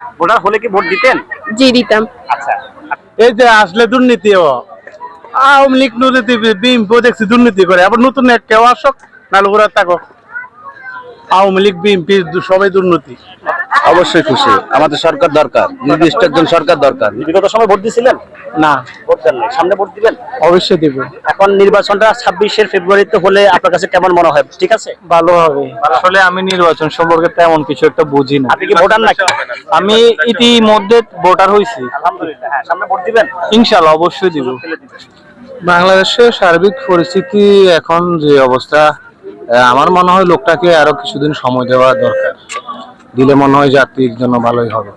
Voter হলে কি vote দিতেন? জি দিতাম। আচ্ছা। এই যে আসলে দুর্নীতি ও আওয়ামী লীগ দুর্নীতি বিএনপি দেখছি দুর্নীতি করে। আবার নতুন এক কেউ আসক নাহলে ওরা থাকো আওয়ামী লীগ বিএনপি সবাই দুর্নীতি। অবশ্যই খুশি। আমাদের সরকার দরকার নির্দিষ্ট একজন সরকার দরকার। বিগত সময় ভোট দিছিলেন না। ভোট দেন নাই। সামনে ভোট দিবেন? অবশ্যই দিব। এখন নির্বাচনটা ছাব্বিশের ফেব্রুয়ারিতে হলে আপনার কাছে কেমন মনে হয়? ঠিক আছে? ভালো হবে। আসলে আমি নির্বাচন সম্পর্কে তেমন কিছু একটা বুঝি না। আপনি কি ভোটার নাকি? আমি ইতিমধ্যে ভোটার হয়েছি আলহামদুলিল্লাহ হ্যাঁ সামনে ভোট দিবেন? ইনশাল্লাহ অবশ্যই দিব। বাংলাদেশের সার্বিক পরিস্থিতি এখন যে অবস্থা আহ, আমার মনে হয় লোকটাকে আরও কিছুদিন সময় দেওয়া দরকার। দিলে মনে হয় জাতির জন্য ভালোই হবে।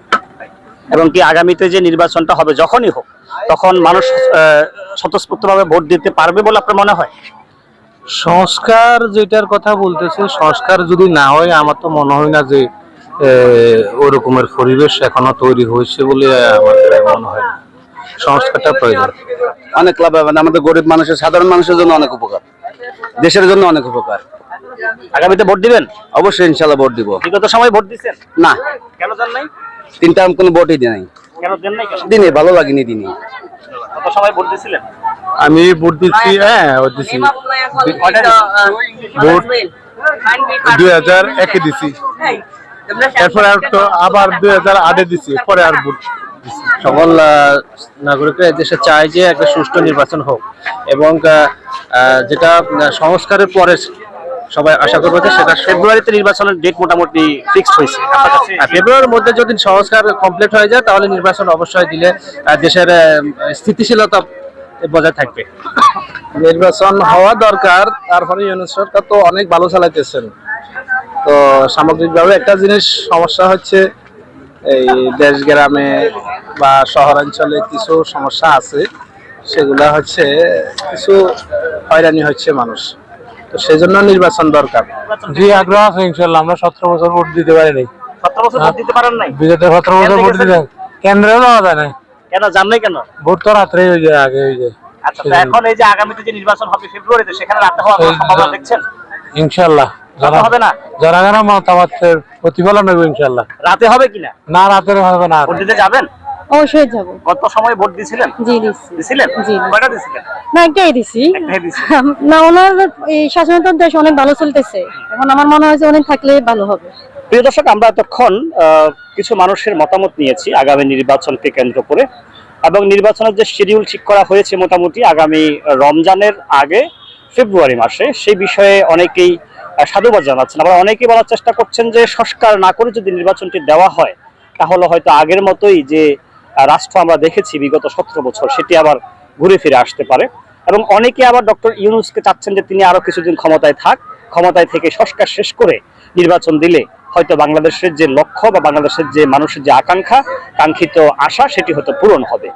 এবং কি আগামীতে যে নির্বাচনটা হবে যখনই হোক তখন মানুষ স্বতঃস্ফূর্ত ভাবে ভোট দিতে পারবে বলে আপনার মনে হয়? সংস্কার যেটার কথা বলতেছে সংস্কার যদি না হয় আমার তো মনে হয় না যে ওরকমের পরিবেশ এখনও তৈরি হয়েছে বলে আমার মনে হয় না। সংস্কারটা প্রয়োজন। অনেক লাভ হবে আমাদের গরিব মানুষের সাধারণ মানুষের জন্য অনেক উপকার। দেশের জন্য অনেক উপকার। আগামীতে ভোট দিবেন? অবশ্যই ইনশাল্লাহ ভোট দিব। বিগত সময় ভোট দিচ্ছেন না। কেন দেন নাই? তিন টার্ম কোনো ভোটই দিই নাই। কেন দেন নাই কেন? দিনে ভালো লাগেনি দিনে। কত সময় ভোট দিছিলেন? আমি ভোট দিচ্ছি হ্যাঁ ও দিচ্ছি। ভোট দুই হাজার একে দিছি। এরপরে আর তো আবার দুই হাজার আটে দিছি পরে আর ভোট সকল নাগরিকরা এদেশে চায় যে একটা সুষ্ঠু নির্বাচন হোক। এবং যেটা সংস্কারের পরে সবাই আশা করব যে সেটা ফেব্রুয়ারিতে নির্বাচনের ডেট মোটামুটি ফিক্সড হয়েছে। আর ফেব্রুয়ারির মধ্যে যদি সংস্কার কমপ্লিট হয়ে যায় তাহলে নির্বাচন অবশ্যই দিলে দেশের স্থিতিশীলতা বজায় থাকবে। নির্বাচন হওয়া দরকার তারপরে ইউনুস সরকার তো অনেক ভালো চালাইতেছেন। তো সামগ্রিকভাবে একটা জিনিস সমস্যা হচ্ছে এই দেশ গ্রামে বা শহরাঞ্চলে কিছু সমস্যা আছে সেগুলা হচ্ছে কিছু হয়রানি হচ্ছে মানুষ। তো সেজন্য নির্বাচন দরকার। জি আগ্রহ আছে ইনশাল্লাহ। আমরা সতেরো বছর ভোট দিতে পারিনি। সতেরো বছর ভোট দিতে পারেন নাই? বিগত সতেরো বছর ভোট দিতে কেন্দ্রেও যাওয়া যায় না কেন জান নাই কেন? ভোট তো রাত্রে হয়ে যায় আগে হয়ে যায়। আচ্ছা তো এখন এই যে আগামীতে যে নির্বাচন হবে ফেব্রুয়ারিতে সেখানে রাতে হওয়ার সম্ভাবনা দেখছেন? ইনশাল্লাহ। হবে না? জনগণের মতামতের প্রতিফলন হবে ইনশাল্লাহ। রাতে হবে কিনা? না রাতে হবে না। ভোট দিতে যাবেন? অবশ্যই যাব। কত সময় ভোট দিছিলেন? জি দিছিলেন? জি। কয়টা দিছিলেন? না একটাই দিছি। একটাই দিছি। না ওনার এই শাসনাতন্ত্র দেশ অনেক ভালো চলতেছে। এখন আমার মনে হয় যে অনেক থাকলে ভালো হবে। প্রিয় দর্শক আমরা এতক্ষণ কিছু মানুষের মতামত নিয়েছি আগামী নির্বাচনকে কেন্দ্র করে। এবং নির্বাচনের যে শিডিউল ঠিক করা হয়েছে মোটামুটি আগামী রমজানের আগে ফেব্রুয়ারি মাসে সেই বিষয়ে অনেকেই সাধুবাদ জানাচ্ছেন। আবার অনেকেই বলার চেষ্টা করছেন যে সংস্কার না করে যদি নির্বাচনটি দেওয়া হয় তাহলে হয়তো আগের মতোই যে রাষ্ট্র আমরা দেখেছি বিগত সতেরো বছর, সেটি আবার ঘুরে ফিরে আসতে পারে। এবং অনেকে আবার ডক্টর ইউনুসকে চাচ্ছেন যে তিনি আরও কিছুদিন ক্ষমতায় থাক, ক্ষমতায় থেকে সংস্কার শেষ করে নির্বাচন দিলে হয়তো বাংলাদেশের যে লক্ষ্য বা বাংলাদেশের যে মানুষের যে আকাঙ্ক্ষা, কাঙ্ক্ষিত আশা, সেটি হয়তো পূরণ হবে।